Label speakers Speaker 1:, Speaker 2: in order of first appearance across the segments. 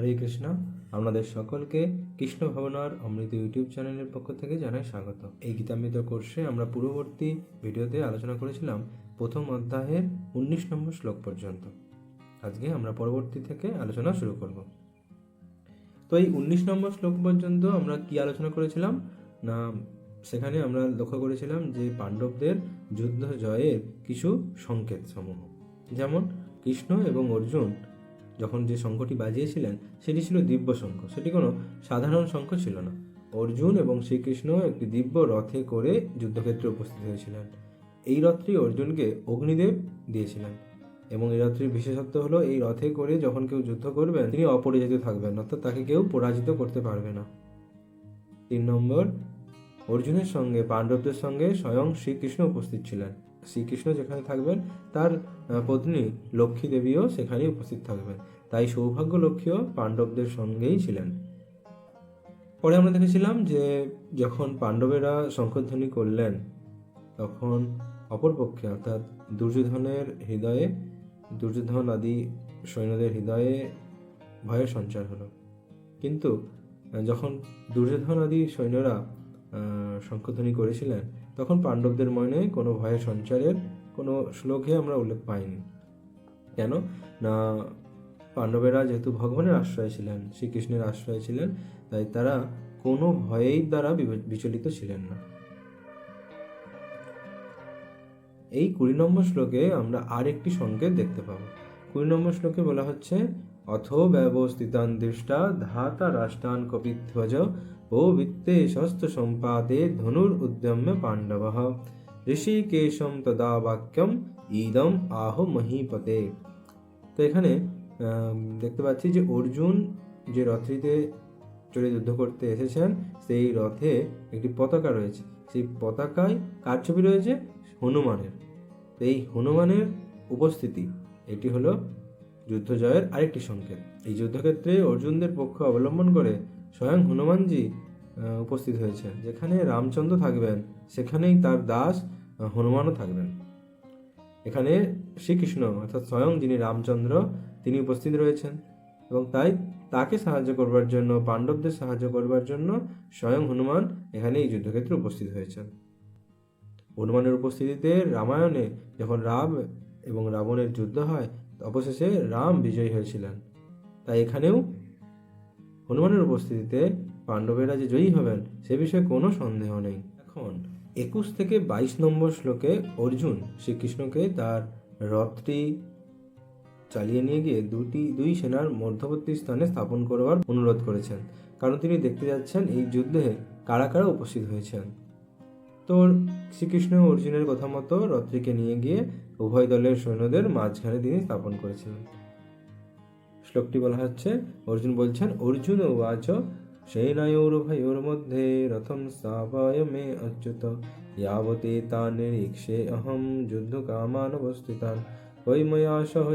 Speaker 1: হরে কৃষ্ণ। আপনাদের সকলকে কৃষ্ণ ভবনার অমৃত ইউটিউব চ্যানেলের পক্ষ থেকে জানাই স্বাগত। এই গীতামৃত কোর্সে আমরা পূর্ববর্তী ভিডিওতে আলোচনা করেছিলাম প্রথম অধ্যায়ের উনিশ নম্বর শ্লোক পর্যন্ত। আজকে আমরা পরবর্তী থেকে আলোচনা শুরু করব। তো এই উনিশ নম্বর শ্লোক পর্যন্ত আমরা কি আলোচনা করেছিলাম? না, সেখানে আমরা লক্ষ্য করেছিলাম যে পাণ্ডবদের যুদ্ধ জয়ের কিছু সংকেত সমূহ যেমন কৃষ্ণ এবং অর্জুন যখন যে শঙ্খটি বাজিয়েছিলেন, সেটি ছিল দিব্য শঙ্খ। সেটি কোনো সাধারণ শঙ্খ ছিল না। অর্জুন এবং শ্রীকৃষ্ণ একটি দিব্য রথে করে যুদ্ধক্ষেত্রে উপস্থিত হয়েছিলেন। এই রথটি অর্জুনকে অগ্নিদেব দিয়েছিলেন এবং এই রথটির বিশেষত্ব হলো, এই রথে করে যখন কেউ যুদ্ধ করবেন, তিনি অপরাজিত থাকবেন, অর্থাৎ তাকে কেউ পরাজিত করতে পারবে না। তিন নম্বর, অর্জুনের সঙ্গে, পাণ্ডবদের সঙ্গে স্বয়ং শ্রীকৃষ্ণ উপস্থিত ছিলেন। শ্রীকৃষ্ণ যেখানে থাকবেন, তার পত্নী লক্ষ্মী দেবীও সেখানে উপস্থিত থাকবেন। তাই সৌভাগ্য লক্ষ্মীও পাণ্ডবদের সঙ্গেই ছিলেন। পরে আমরা দেখেছিলাম যে যখন পাণ্ডবেরা শঙ্খধ্বনি করলেন, তখন অপরপক্ষে অর্থাৎ দুর্যোধনের হৃদয়ে, দুর্যোধন আদি সৈন্যদের হৃদয়ে ভয়ের সঞ্চার হলো। কিন্তু যখন দুর্যোধন আদি সৈন্যরা শঙ্খধ্বনি করেছিলেন, তখন পাণ্ডবদের মনে কোনো ভয়ের সঞ্চারের কোনো শ্লোকে আমরা উল্লেখ পাইনি। কেন? না পাণ্ডবেরা যেহেতু ভগবানের আশ্রয় ছিলেন, শ্রীকৃষ্ণের আশ্রয় ছিলেন, তাই তারা কোনো ভয়েই দ্বারা বিচলিত ছিলেন না। এই কুড়ি নম্বর শ্লোকে আমরা আরেকটি সংকেত দেখতে পাবো। কুড়ি নম্বর শ্লোকে বলা হচ্ছে, অথ ব্যবস্থিতান দৃষ্টা ধাতা রাষ্ট্রান কপিধ্বজ, ও বিত্তে শস্ত্র সম্পাদে ধনুর উদ্যম্য পাণ্ডব। ঋষিকেশম তদা বাক্যম, ইদম আহ মহীপতে। তো এখানে দেখতে পাচ্ছি যে অর্জুন যে রথটিতে চড়ে যুদ্ধ করতে এসেছেন, সেই রথে একটি পতাকা রয়েছে। সেই পতাকায় কার ছবি রয়েছে? হনুমানের। এই হনুমানের উপস্থিতি, এটি হলো যুদ্ধ জয়ের আরেকটি সংকেত। এই যুদ্ধক্ষেত্রে অর্জুনদের পক্ষ অবলম্বন করে স্বয়ং হনুমানজি উপস্থিত হয়েছেন। যেখানে রামচন্দ্র থাকবেন, সেখানেই তার দাস হনুমানও থাকবেন। এখানে শ্রীকৃষ্ণ, অর্থাৎ স্বয়ং যিনি রামচন্দ্র তিনি উপস্থিত রয়েছেন এবং তাই তাকে সাহায্য করবার জন্য, পাণ্ডবদের সাহায্য করবার জন্য স্বয়ং হনুমান এখানে এই যুদ্ধক্ষেত্রে উপস্থিত হয়েছেন। হনুমানের উপস্থিতিতে রামায়ণে যখন রাম এবং রাবণের যুদ্ধ হয়, অবশেষে রাম বিজয়ী হয়েছিলেন। তাই এখানেও হনুমানের উপস্থিতিতে পাণ্ডবেরা যে জয়ী হবেন, সে বিষয়ে কোনো সন্দেহ নেই। এখন একুশ থেকে বাইশ নম্বর শ্লোকে অর্জুন শ্রীকৃষ্ণকে তার রথটি চালিয়ে নিয়ে গিয়ে দুটি, দুই সেনার মধ্যবর্তী স্থানে স্থাপন করবার অনুরোধ করেছেন। কারণ তিনি দেখতে যাচ্ছেন এই যুদ্ধে কারা কারা উপস্থিত হয়েছেন। তো শ্রীকৃষ্ণ অর্জুনের কথা মতো রত্রিকে নিয়ে গিয়ে উভয় দলের সৈন্যদের মাঝখানে তিনি স্থাপন করেছিলেন শ্লোকটি বলা হচ্ছে, অর্জুন বলছেন, অর্জুন ওয়াচ সেনায়োরভয়োর মধ্যে রথম স্থাপয় মে অচ্যুত। ইয়াবতে তানের ইক্ষে অহম যুদ্ধ কামান অবস্থিতান। ওই ময়া সহ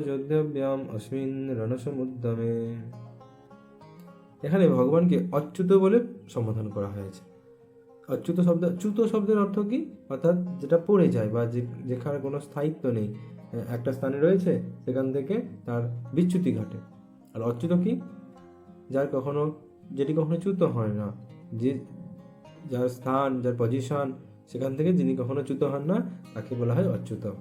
Speaker 1: অস্মিন রণসমুদ্যমে এখানে ভগবানকে অচ্যুত বলে সম্বোধন করা হয়েছে। অচ্যুত শব্দ, চ্যুত শব্দের অর্থ কি? অর্থাৎ যেটা পড়ে যায় বা যেখানে কোনো স্থায়িত্ব নেই একটা স্থানে রয়েছে, সেখান থেকে তার বিচ্যুতি ঘটে। আর অচ্যুত কি? যার কখনো, যেটি কখনো চ্যুত হয় না। যে, যার স্থান, যার পজিশন সেখান থেকে যিনি কখনো চ্যুত হন না, তাকে বলা হয় অচ্যুত।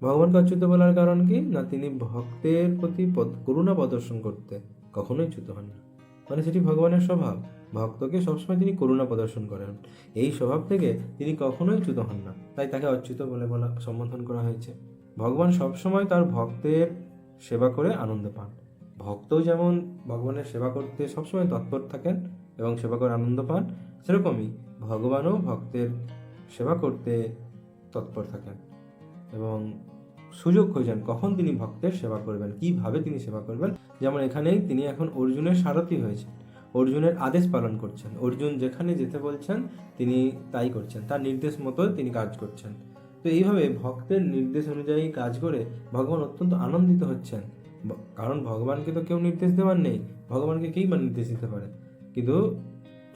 Speaker 1: ভগবানকে অচ্যুত বলার কারণ কি? না, তিনি ভক্তের প্রতি করুণা প্রদর্শন করতে কখনোই চ্যুত হন না। মানে সেটি ভগবানের স্বভাব। ভক্তকে সবসময় তিনি করুণা প্রদর্শন করেন। এই স্বভাব থেকে তিনি কখনোই চ্যুত হন না। তাই তাকে অচ্যুত বলে বলা, সম্বোধন করা হয়েছে। ভগবান সবসময় তার ভক্তের সেবা করে আনন্দ পান। ভক্তও যেমন ভগবানের সেবা করতে সবসময় তৎপর থাকেন এবং সেবা করে আনন্দ পান, সেরকমই ভগবানও ভক্তের সেবা করতে তৎপর থাকেন। এবং সুযোগ খোঁজেন, কখন তিনি ভক্তের সেবা করবেন, কীভাবে তিনি সেবা করবেন। যেমন এখানেই তিনি এখন অর্জুনের সারথি হয়েছেন, অর্জুনের আদেশ পালন করছেন। অর্জুন যেখানে যেতে বলছেন, তিনি তাই করছেন। তার নির্দেশ মতো তিনি কাজ করছেন। তো এইভাবে ভক্তের নির্দেশ অনুযায়ী কাজ করে ভগবান অত্যন্ত আনন্দিত হচ্ছেন। কারণ ভগবানকে তো কেউ নির্দেশ দেওয়ার নেই। ভগবানকে কেই বা নির্দেশ দিতে পারে? কিন্তু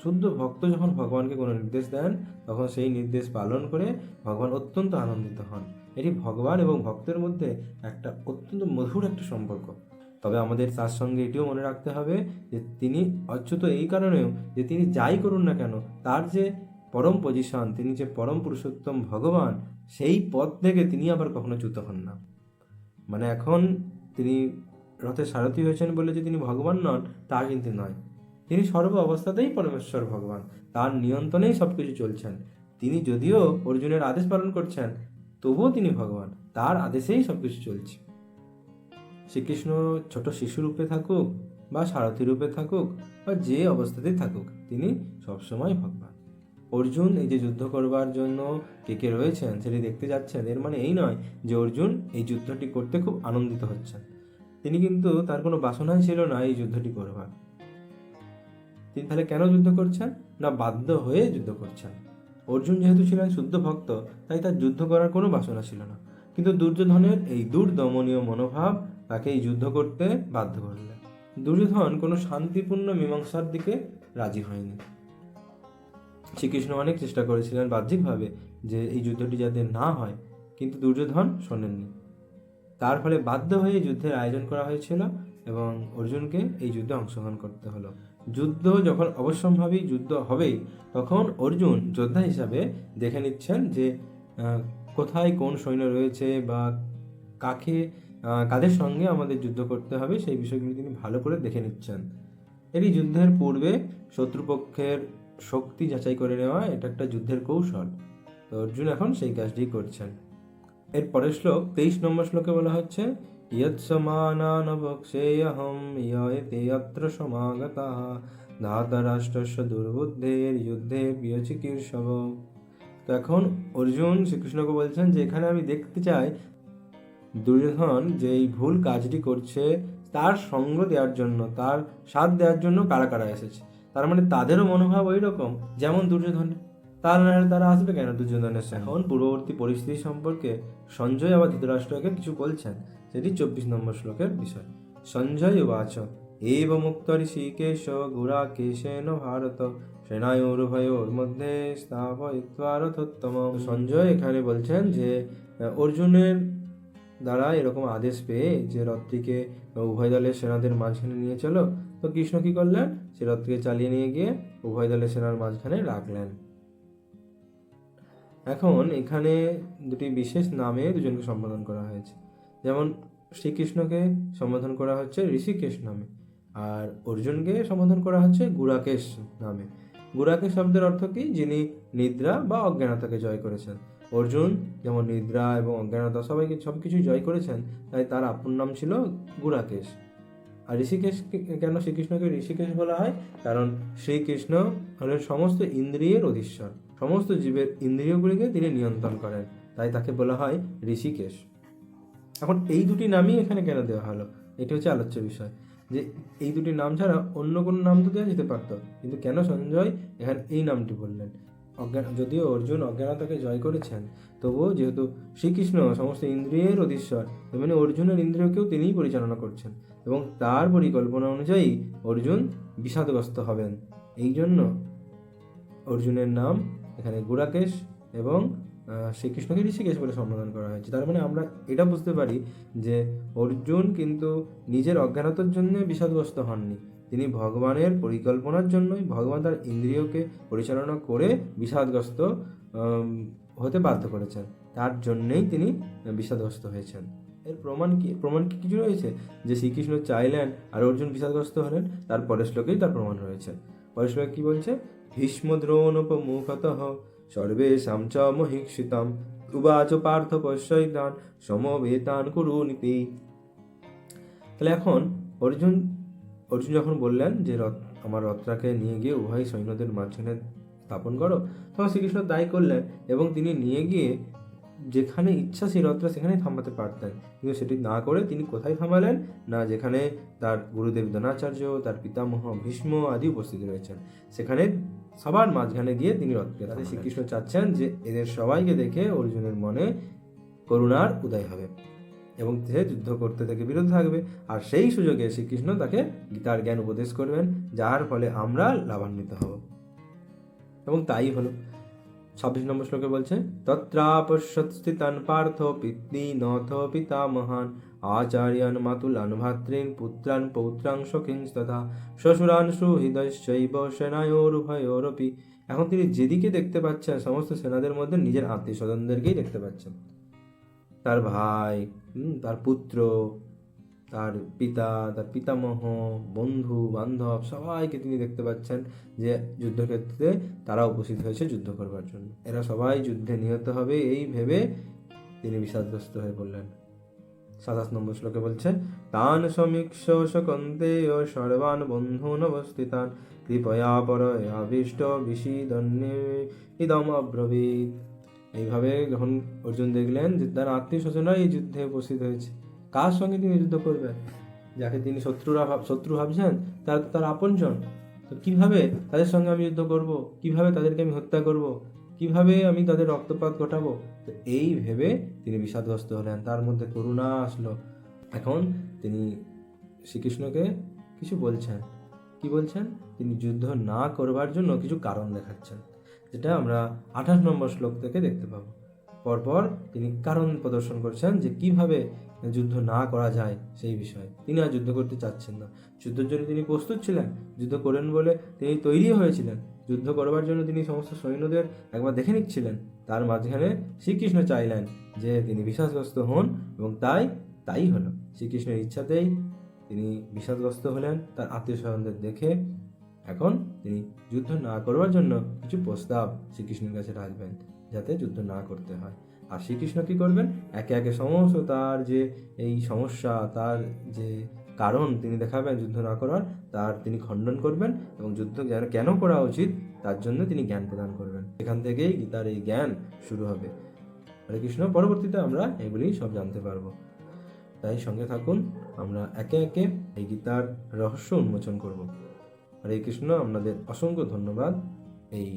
Speaker 1: শুদ্ধ ভক্ত যখন ভগবানকে কোনো নির্দেশ দেন, তখন সেই নির্দেশ পালন করে ভগবান অত্যন্ত আনন্দিত হন। এটি ভগবান এবং ভক্তের মধ্যে একটা অত্যন্ত মধুর একটা সম্পর্ক। তবে আমাদের তার সঙ্গে এটিও মনে রাখতে হবে যে তিনি অচ্যুত এই কারণেও যে তিনি যাই করুন না কেন, তার যে পরম পজিশন তিনি যে পরম পুরুষোত্তম ভগবান, সেই পদ থেকে তিনি আবার কখনো চ্যুত হন না। মানে এখন তিনি রথের সারথি হয়েছেন বলে যে তিনি ভগবান নন, তা কিন্তু নয়। তিনি সর্ব অবস্থাতেই পরমেশ্বর ভগবান, তার নিয়ন্ত্রণেই সব কিছু চলছেন। তিনি যদিও অর্জুনের আদেশ পালন করছেন তবুও তিনি ভগবান, তার আদেশেই সব কিছু চলছে। শ্রীকৃষ্ণ ছোট শিশু রূপে থাকুক বা সারথী রূপে থাকুক বা যে অবস্থাতেই থাকুক, তিনি সবসময় ভগবান। অর্জুন এই যে যুদ্ধ করবার জন্য কে কে রয়েছেন সেটি দেখতে যাচ্ছেন, এর মানে এই নয় যে অর্জুন এই যুদ্ধটি করতে খুব আনন্দিত হচ্ছেন। তিনি কিন্তু তার কোনো বাসনাই ছিল না এই যুদ্ধটি করবার। তিনি তাহলে কেন যুদ্ধ করছেন? না বাধ্য হয়ে যুদ্ধ করছেন? অর্জুন যেহেতু ছিলেন শুদ্ধ ভক্ত, তাই তার যুদ্ধ করার কোনো বাসনা ছিল না। কিন্তু দুর্যোধনের এই দুর্দমনীয় মনোভাব তাকে এই যুদ্ধ করতে বাধ্য করলেন। দুর্যোধন কোনো শান্তিপূর্ণ মীমাংসার দিকে রাজি হয়নি। শ্রীকৃষ্ণ অনেক চেষ্টা করেছিলেন বাহ্যিকভাবে যে এই যুদ্ধটি যাতে না হয়, কিন্তু দুর্যোধন শোনেননি। তার ফলে বাধ্য হয়ে যুদ্ধের আয়োজন করা হয়েছিল এবং অর্জুনকে এই যুদ্ধে অংশগ্রহণ করতে হলো। যুদ্ধ যখন অবশ্যম্ভাবী যুদ্ধ হবেই তখন অর্জুন যোদ্ধা হিসাবে দেখে নিচ্ছেন যে কোথায় কোন সৈন্য রয়েছে বা কাকে কাদের সঙ্গে আমাদের যুদ্ধ করতে হবে সেই বিষয়গুলি তিনি ভালো করে দেখে নিচ্ছেন। এরই যুদ্ধের পূর্বে শত্রুপক্ষের শক্তি যাচাই করে নেওয়া এটা একটা যুদ্ধের কৌশল। তো অর্জুন এখন সেই কাজটি করছেন। এর পরের শ্লোক, তেইশ নম্বর শ্লোকে বলা হচ্ছে ইয়ৎ সমানান বক্ষেয়হম ইয়তে অত্র সমাগতা ধাতরাষ্ট্রস্য দুর্বুদ্ধের যুদ্ধে প্রিয় চিকিৎসব তো এখন অর্জুন শ্রীকৃষ্ণকে বলছেন যে এখানে আমি দেখতে চাই, দুর্যোধন যে এই ভুল কাজটি করছে, তার সঙ্গ দেওয়ার জন্য, তার সাথ দেওয়ার জন্য কারা কারা এসেছে? তার মানে তাদেরও মনোভাব ওই রকম যেমন দুর্যোধনের। তার নাহলে তারা আসবে কেন সঙ্গে? এখন পূর্ববর্তী পরিস্থিতি সম্পর্কে সঞ্জয় আবার ধৃতরাষ্ট্রকে কিছু বলছেন সেটি চব্বিশ নম্বর শ্লোকের বিষয়। সঞ্জয় উবাচ, এব মুক্ত ঋষিকেশ গুড়া কেশেন ভারত সেনায়োর্ভয়োর মধ্যে স্থাপয়িত্বা রথোত্তম। সঞ্জয় এখানে বলছেন যে, অর্জুনের দ্বারা এরকম আদেশ পেয়ে যে রথটিকে উভয় দলের সেনাদের মাঝখানে নিয়ে চলো, তো কৃষ্ণ কি করলেন? সে রথটিকে চালিয়ে নিয়ে গিয়ে উভয় দলের সেনার মাঝখানে রাখলেন। এখন এখানে দুটি বিশেষ নামে দুজনকে সম্বোধন করা হয়েছে। যেমন শ্রীকৃষ্ণকে সম্বোধন করা হচ্ছে ঋষিকেশ নামে, আর অর্জুনকে সম্বোধন করা হচ্ছে গুড়াকেশ নামে। গুড়াকেশ শব্দের অর্থ কি? যিনি নিদ্রা বা অজ্ঞানতাকে জয় করেছেন। অর্জুন যেমন নিদ্রা এবং অজ্ঞানতা সবাইকে সব কিছুই জয় করেছেন, তাই তার আপন নাম ছিল গুড়াকেশ আর ঋষিকেশ কেন শ্রীকৃষ্ণকে ঋষিকেশ বলা হয়? কারণ শ্রীকৃষ্ণ হলেন সমস্ত ইন্দ্রিয়ের অধীশ্বর। সমস্ত জীবের ইন্দ্রিয়গুলিকে তিনি নিয়ন্ত্রণ করেন। তাই তাকে বলা হয় ঋষিকেশ। এখন এই দুটি নামই এখানে কেন দেওয়া হলো? এটি হচ্ছে আলোচ্য বিষয়। যে এই দুটি নাম ছাড়া অন্য কোনো নাম তো দেওয়া যেতে পারতো। কিন্তু কেন সঞ্জয় এখানে এই নামটি বললেন? অজ্ঞান যদিও অর্জুন অজ্ঞানতাকে জয় করেছেন, তবুও যেহেতু শ্রীকৃষ্ণ সমস্ত ইন্দ্রিয়ের অধীশ্বর তেমনি অর্জুনের ইন্দ্রিয়কেও তিনিই পরিচালনা করছেন এবং তার পরিকল্পনা অনুযায়ী অর্জুন বিষাদগ্রস্ত হবেন। এই জন্য অর্জুনের নাম এখানে গুড়াকেশ এবং শ্রীকৃষ্ণকে ঋষিকেশ বলে সম্বোধন করা হয়েছে। তার মানে আমরা এটা বুঝতে পারি যে অর্জুন কিন্তু নিজের অজ্ঞানতার জন্য বিষাদগ্রস্ত হননি। তিনি ভগবানের পরিকল্পনার জন্যই ভগবান তার ইন্দ্রিয়কে পরিচালনা করে বিষাদগ্রস্ত হতে বাধ্য করেছেন। তার জন্যেই তিনি বিষাদগ্রস্ত হয়েছেন। এর প্রমাণ কি প্রমাণ কি কিছু রয়েছে? যে শ্রীকৃষ্ণ চাইলেন আর অর্জুন বিষাদগ্রস্ত হলেন, তার পরের শ্লোকেই তার প্রমাণ রয়েছে। পরের শ্লোকে কী বলছে? ভীষ্মদ্রোণোপমুখত সর্বেশাম চ মহিক্ষিতাম। উবাচ পার্থ পশ্যৈতান সমবেতান কুরুনীতি। তাহলে এখন অর্জুন অর্জুন যখন বললেন যে রথ, আমার রথটাকে নিয়ে গিয়ে উভয় সৈন্যদের মাঝখানে স্থাপন করো, তখন শ্রীকৃষ্ণ তাই করলেন এবং তিনি নিয়ে গিয়ে যেখানে ইচ্ছা সেই রথটা সেখানেই থামাতে পারতেন। কিন্তু সেটি না করে তিনি কোথায় থামালেন? না যেখানে তার গুরুদেব দ্রোণাচার্য তার পিতামহ ভীষ্ম আদি উপস্থিত রয়েছেন। সেখানে সবার মাঝখানে গিয়ে তিনি রথকে তাতে শ্রীকৃষ্ণ চাচ্ছেন যে এদের সবাইকে দেখে অর্জুনের মনে করুণার উদয় হবে এবং সে যুদ্ধ করতে থেকে বিরত থাকবে। আর সেই সুযোগে শ্রীকৃষ্ণ তাকে গীতার জ্ঞান উপদেশ করবেন যার ফলে আমরা লাভান্বিত হব। এবং তাই হলো। ছাব্বিশ নম্বর শ্লোকে বলছে তত্রাপশ্যৎ স্থিতান পার্থ পিতৃ নথ পিতা মহান, আচার্যান মাতুলান ভাতৃন পুত্রান পৌত্রাংশ তথা শ্বশুরান সুহৃদশ্চৈব সেনায়োরুভয়োরপি। এখন তিনি যেদিকে দেখতে পাচ্ছেন, সমস্ত সেনাদের মধ্যে নিজের আত্মীয় স্বজনদেরকেই দেখতে পাচ্ছেন। তার ভাই তার পুত্র তার পিতা, তার পিতামহ, বন্ধু, বান্ধব সবাইকে তিনি দেখতে পাচ্ছেন যে যুদ্ধক্ষেত্রে তারা উপস্থিত হয়েছে যুদ্ধ করবার জন্য। এরা সবাই যুদ্ধে নিহত হবে এই ভেবে তিনি বিষাদগ্রস্ত হয়ে পড়লেন। সাতাশ নম্বর শ্লোকে বলছে, তান সমীক্ষ ও সর্বান বন্ধুন অবস্থিতান, কৃপয়া পরয় আবিষ্ট বিষিদন্যে ইদম অব্রবীত। এইভাবে যখন অর্জুন দেখলেন যে তার আত্মীয় স্বজনরা এই যুদ্ধে উপস্থিত হয়েছে। কার সঙ্গে তিনি যুদ্ধ করবেন? যাকে তিনি শত্রুরা শত্রু ভাবছেন, তার তার আপনজন। তো কীভাবে তাদের সঙ্গে আমি যুদ্ধ করব? কীভাবে তাদেরকে আমি হত্যা করব? কীভাবে আমি তাদের রক্তপাত ঘটাবো? তো এই ভেবে তিনি বিষাদগ্রস্ত হলেন। তার মধ্যে করুণা আসলো। এখন তিনি শ্রীকৃষ্ণকে কিছু বলছেন। কি বলছেন? তিনি যুদ্ধ না করবার জন্য কিছু কারণ দেখাচ্ছেন, যেটা আমরা আঠাশ নম্বর শ্লোক থেকে দেখতে পাবো। পরপর তিনি কারণ প্রদর্শন করছেন যে কীভাবে যুদ্ধ না করা যায় সেই বিষয়ে। তিনি আর যুদ্ধ করতে চাচ্ছেন না। যুদ্ধের জন্য তিনি প্রস্তুত ছিলেন। যুদ্ধ করেন বলে তিনি তৈরি হয়েছিলেন। যুদ্ধ করবার জন্য তিনি সমস্ত সৈন্যদের একবার দেখে নিচ্ছিলেন। তার মাঝখানে শ্রীকৃষ্ণ চাইলেন যে তিনি বিশ্বাসগ্রস্ত হন এবং তাই তাই হলো। শ্রীকৃষ্ণের ইচ্ছাতেই তিনি বিষাদগ্রস্ত হলেন, তার আত্মীয় স্বজনদের দেখে। এখন তিনি যুদ্ধ না করবার জন্য কিছু প্রস্তাব শ্রীকৃষ্ণের কাছে রাখবেন যাতে যুদ্ধ না করতে হয়। আর শ্রীকৃষ্ণ কী করবেন? একে একে সমস্ত তার যে এই সমস্যা, তার যে কারণ তিনি দেখাবেন যুদ্ধ না করার, তার তিনি খণ্ডন করবেন এবং যুদ্ধ যেন কেন করা উচিত, তার জন্য তিনি জ্ঞান প্রদান করবেন। এখান থেকেই গীতার এই জ্ঞান শুরু হবে। হরে কৃষ্ণ, পরবর্তীতে আমরা এগুলি সব জানতে পারব। তাই সঙ্গে থাকুন, আমরা একে একে এই গীতার রহস্য উন্মোচন করব। হরে কৃষ্ণ, আপনাদের অসংখ্য ধন্যবাদ এই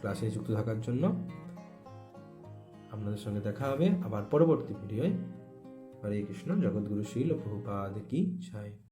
Speaker 1: ক্লাসে যুক্ত থাকার জন্য। আপনাদের সঙ্গে দেখা হবে আবার পরবর্তী ভিডিওয়। হরে কৃষ্ণ জগৎগুরু শিল প্রভুপাদ কি জয়।